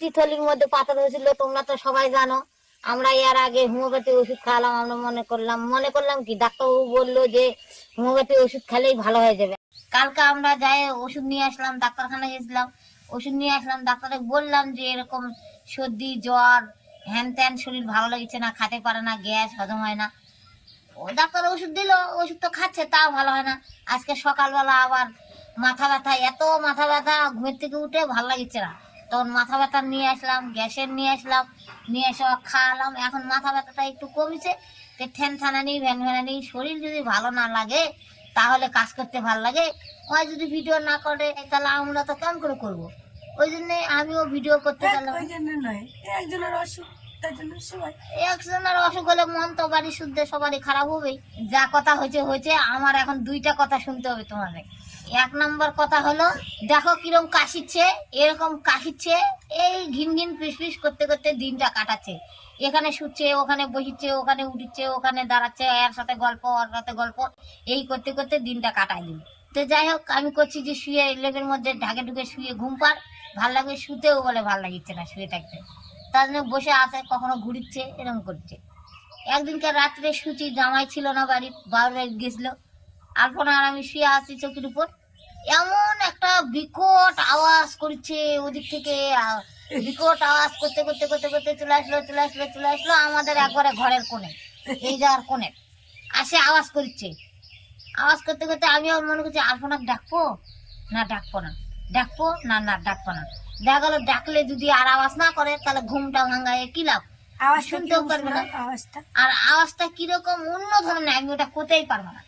পিত্তিথলির মধ্যে পাতা হয়েছিল, তোমরা তো সবাই জানো। আমরা এর আগে হোমিওপ্যাথি ওষুধ খাওয়ালাম, আমরা মনে করলাম মনে করলাম কি? ডাক্তারবাবু বলল যে, হোমিওপ্যাথি ওষুধ খেলেই ভালো হয়ে যাবে। কালকে আমরা যাই, ওষুধ নিয়ে আসলাম ডাক্তারখানা গেছিলাম। ওষুধ নিয়ে আসলাম, ডাক্তারকে বললাম যে, এরকম সর্দি, জ্বর, হ্যান ত্যান, শরীর ভালো লাগছে না, খেতে পারে না, গ্যাস হজম হয় না। ও ডাক্তার ওষুধ দিল, ওষুধ তো খাচ্ছে, তাও ভালো হয় না। আজকে সকালবেলা আবার মাথা ব্যথা এত মাথা ব্যথা, ঘুমের থেকে উঠে ভালো লাগছে না। তখন মাথা ব্যথা নিয়ে আসলাম গ্যাসের নিয়ে আসলাম নিয়ে এসে খাওয়ালাম। এখন মাথা ব্যথাটা একটু কমেছে। তো ঠ্যান ঠানানি ভ্যান ভ্যানানি শরীর যদি ভালো না লাগে তাহলে কাজ করতে ভালো লাগে। ওই যদি ভিডিও না করে তাহলে আমরা তো কেমন করে করব? ওই জন্য আমিও ভিডিও করতে জন্য একজনের অসুখ একজনের অসুখ হলে মন তো বাড়ি শুদ্ধে সবারই খারাপ হবেই। যা কথা হয়েছে হয়েছে আমার এখন দুইটা কথা শুনতে হবে তোমাদের। এক নম্বর কথা হলো, দেখো কিরম কাশিচ্ছে, এরকম কাশিচ্ছে, এই ঘিন ঘিন ফিস ফিস করতে করতে দিনটা কাটাচ্ছে। এখানে শুচ্ছে, ওখানে বসিচ্ছে, ওখানে উঠিচ্ছে ওখানে দাঁড়াচ্ছে এর সাথে গল্প ওর সাথে গল্প। এই করতে করতে দিনটা কাটাই দিন তো যাই হোক, আমি করছি যে শুয়ে লেপের মধ্যে ঢাকে ঢুকে শুয়ে ঘুম পার ভালো লাগে শুতেও বলে ভালো লাগিচ্ছে না শুয়ে থাকতে। তার জন্য বসে আছে, কখনো ঘুরিচ্ছে, এরকম করছে। একদিনকে রাত্রে শুচি জামাই ছিল না বাড়ি বারোটায় গেছিল। আলপনা আর আমি শুয়ে আছি চোখের উপর। এমন একটা বিকট আওয়াজ করছে ওদিক থেকে বিকট আওয়াজ করতে করতে করতে করতে চলে আসলো চলে আসলো চলে আসলো আমাদের একবারে ঘরের কোণে এই যাওয়ার কোণে। আসে আওয়াজ করছে। আওয়াজ করতে করতে আমি আর মনে করছি আলপনাকে ডাকবো? না ডাকবো না। ডাকবো? না না ডাকবো না। দেখা গেলো ডাকলে যদি আর আওয়াজ না করে তাহলে ঘুমটা ভাঙায়। কি লাভ? আওয়াজ শুনতেও পারবে না। আওয়াজটা? আর আওয়াজটা কীরকম অন্য ধরনের আমি ওটা করতেই পারব না।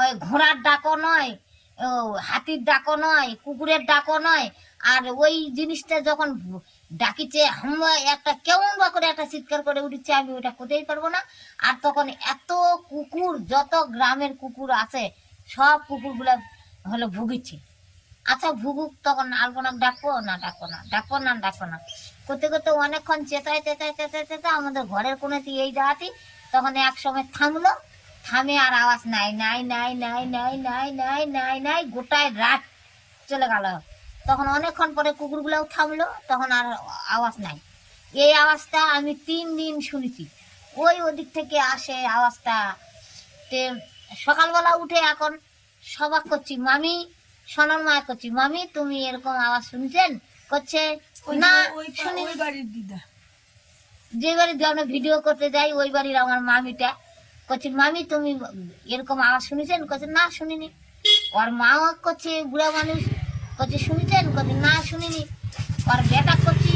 ওই ঘোড়ার ডাকও নয়, ও হাতির ডাকও নয়, কুকুরের ডাকও নয়। আর ওই জিনিসটা যখন ডাকিছে একটা কেমন বা করে একটা চিৎকার করে উঠছে, আমি ওটা করতেই পারব না। আর তখন এত কুকুর, যত গ্রামের কুকুর আছে, সব কুকুরগুলা হলো ভুগিচ্ছে আচ্ছা ভুগুক, তখন আলপনাক ডাকবো না ডাকবো না ডাকবো না ডাকবো না। করতে করতে অনেকক্ষণ চেতায় চেতায় চেতায় চেতায় আমাদের ঘরের কোণেতে এই দাঁড়াতি, তখন এক সময় থামলো থামে আর আওয়াজ নাই নাই নাই নাই নাই নাই নাই নাই নাই গোটায় রাত চলে গেল। তখন অনেকক্ষণ পরে কুকুরগুলোও থামলো তখন আর আওয়াজ নাই। এই আওয়াজটা আমি তিন দিন শুনেছি। ওই ওদিক থেকে আসে আওয়াজটা তে সকালবেলা উঠে এখন সবাক করছি মামি সোনার মা করছি মামি তুমি এরকম আওয়াজ শুনছেন? করছে না যে শুনি বাড়ির দিদা। যে বাড়িতে ভিডিও করতে যাই ওই বাড়ির আমার মামিটা। করছে মামি, তুমি এরকম আওয়াজ শুনেছেন? করছে না, শুনিনি। ওর মাও করছে বুড়া মানুষ। করছে শুনেছেন? করছে না, শুনিনি। ওর বেটা করছি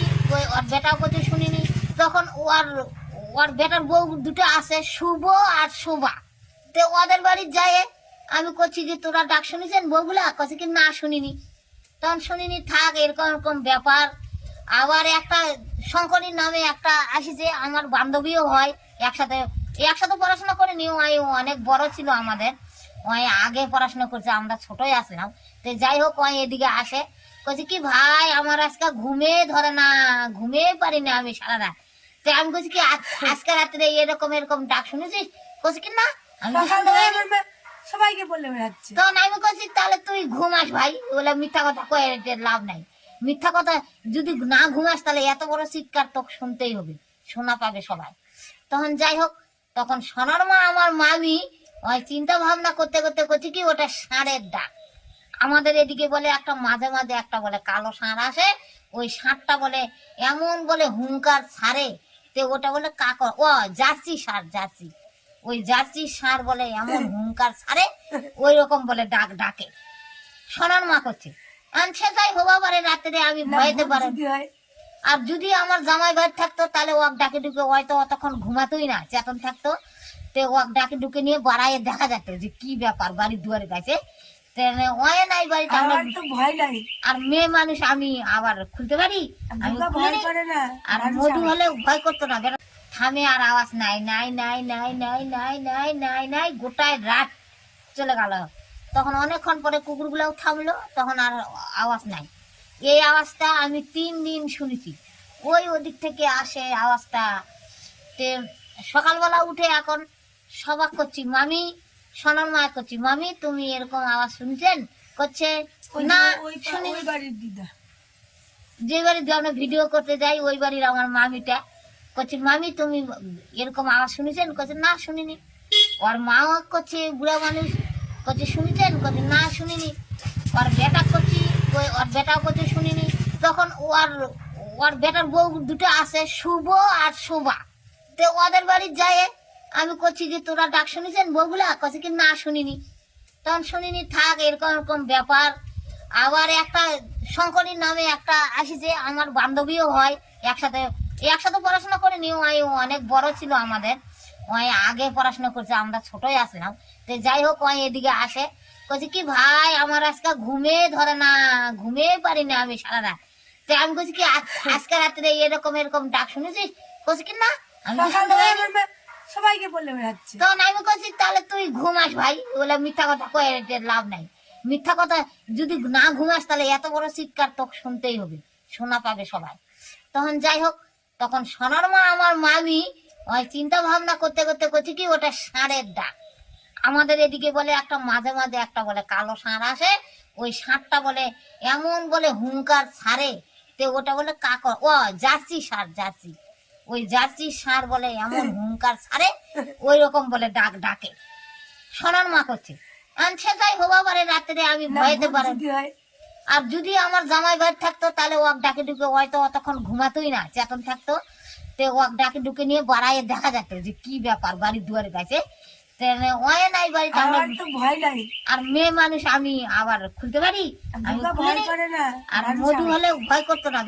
ওর বেটাও করছে শুনিনি। তখন ওর ওর বেটার বউ দুটো আছে, শুভ আর শোভা। তো ওদের বাড়ি যায় আমি করছি যে তোরা ডাক শুনেছেন বউগুলা? করছে কি, না, শুনিনি। তখন শুনিনি, থাক, এরকম এরকম ব্যাপার। আবার একটা শঙ্করীর নামে একটা আসিছে, আমার বান্ধবীও হয়, একসাথে একসাথে পড়াশোনা করিনি ওই অনেক বড় ছিল আমাদের। ওই আগে পড়াশোনা করছে আমরা ছোটই আসলাম তো যাই হোক ওই এদিকে আসে। বলছি কি ভাই আমার আজকে ঘুমে ধরে না ঘুমে পারি না আমি সারা রাত। তো আমি বলছি কি আজ- আজকে রাত্রে এরকম এরকম ডাক শুনেছিস? বলছি কি না আমি তো সবাইকে বলে বেড়াচ্ছে। তখন আমি বলছি তাহলে তুই ঘুমাস ভাই। বলে মিথ্যা কথা কয়ে লাভ নাই। মিথ্যা কথা যদি না ঘুমাস তাহলে এত বড় চিৎকার তোকে শুনতেই হবে। শোনা পাবে সবাই। তখন যাই হোক তখন সোনার মা আমার মামি ওই চিন্তা ভাবনা করতে করতে করছি কি ওটা ষাঁড়ের ডাক। আমাদের এদিকে বলে একটা মাঝে মাঝে একটা বলে কালো ষাঁড় আসে ওই ষাঁড়টা বলে এমন বলে হুঙ্কার ছাড়ে তে ওটা বলে কাকর। ও জার্সি ষাঁড় জার্সি। ওই জার্সি ষাঁড় বলে এমন হুঙ্কার ছাড়ে ওই রকম বলে ডাক ডাকে। সোনার মা করছে আর সেটাই হবা পারে রাত্রে আমি ভয়তে পারে আর যদি আমার জামাই ভাই থাকতো তাহলে ওয়াক ডাকে ঢুকে হয়তো অতক্ষণ ঘুমাতোই না চেতন থাকতো। তো ওয়াক ডাকে ঢুকে নিয়ে বাড়াইয়ে দেখা যেত যে কি ব্যাপার বাড়ির দুয়ারে গেছে ওয়ে নাই বাড়িতে আমার তো ভয় লাগে। আর মেয়ে মানুষ আমি আবার খুলতে পারি? আমি আর মধু হলে ভয় করতো না থামে আর আওয়াজ নাই নাই নাই নাই নাই নাই নাই নাই নাই গোটায় রাত চলে গেল। তখন অনেকক্ষণ পরে কুকুরগুলোও থামলো তখন আর আওয়াজ নাই। এই আওয়াজটা আমি তিন দিন শুনেছি। ওই ওদিক থেকে আসে আওয়াজটা তে সকালবেলা উঠে এখন সবাক করছি মামি সোনার মা করছি। মামি তুমি এরকম আওয়াজ শুনছেন? করছে না শুনি বাড়ির দিদা। যে বাড়ি আমরা ভিডিও করতে যাই ওই বাড়ির আমার মামিটা। করছে মামি তুমি এরকম আওয়াজ শুনেছেন? করছে না শুনিনি। ওর মাও করছে বুড়া মানুষ। করছে শুনেছেন? করছে না শুনিনি। ওর বেটা করছি ওর বেটাও করছে শুনিনি। তখন ওর ওর বেটার বউ দুটো আছে, শুভ আর শোভা। তো ওদের বাড়ি যায়, আমি করছি যে, তোরা ডাক শুনেছেন বউগুলা? করছে কি, না, শুনিনি। তখন শুনিনি, থাক, এরকম এরকম ব্যাপার। আবার একটা শঙ্করীর নামে একটা আসি যে আমার বান্ধবীও হয়, একসাথে একসাথে পড়াশোনা করিনি ওই অনেক বড় ছিল আমাদের। ওই আগে পড়াশোনা করছে, আমরা ছোটই আসলাম তো যাই হোক, ওই এদিকে আসে। কি ভাই আমার আজকে ঘুমে ধরে না ঘুমে পারি না আমি সারা রাত তো আমি কি আজকে রাত্রে এরকম এরকম ডাক শুনেছিস? কি না আমি তো সবাইকে বলে বেড়াচ্ছে তখন আমি তাহলে তুই ঘুমাস ভাই। বলে মিথ্যা কথা কয়ে লাভ নাই। মিথ্যা কথা যদি না ঘুমাস তাহলে এত বড় চিৎকার তোকে শুনতেই হবে। শোনা পাবে সবাই। তখন যাই হোক তখন সোনার মা আমার মামি ওই চিন্তা ভাবনা করতে করতে করছি কি ওটা ষাঁড়ের ডাক। আমাদের এদিকে বলে একটা মাঝে মাঝে একটা বলে কালো ষাঁড় আসে ওই ষাঁড়টা বলে এমন বলে হুঙ্কার ছাড়ে তে ওটা বলে কাকর। ও জার্সি ষাঁড় জার্সি। ওই জার্সি ষাঁড় বলে এমন হুঙ্কার ছাড়ে ওই রকম বলে ডাক ডাকে। সোনার মা করছে। তাই হবা পারে রাত্রে আমি ভয়তে পারে। আর যদি আমার জামাই বাড়ি থাকতো তাহলে ওয়াক ডাকে ঢুকে হয়তো অতক্ষণ ঘুমাতোই না চেতন থাকতো। তো ওয়াক ডাকে ঢুকে নিয়ে বাড়াইয়ে দেখা যেত যে কি ব্যাপার বাড়ির দুয়ারে কাছে ওয় নাই বাড়িতে আমার তো ভয় লাগে। আর মেয়ে মানুষ আমি আবার খুলতে পারি? আমি খুলে আর মধু হলে ভয় করতো না।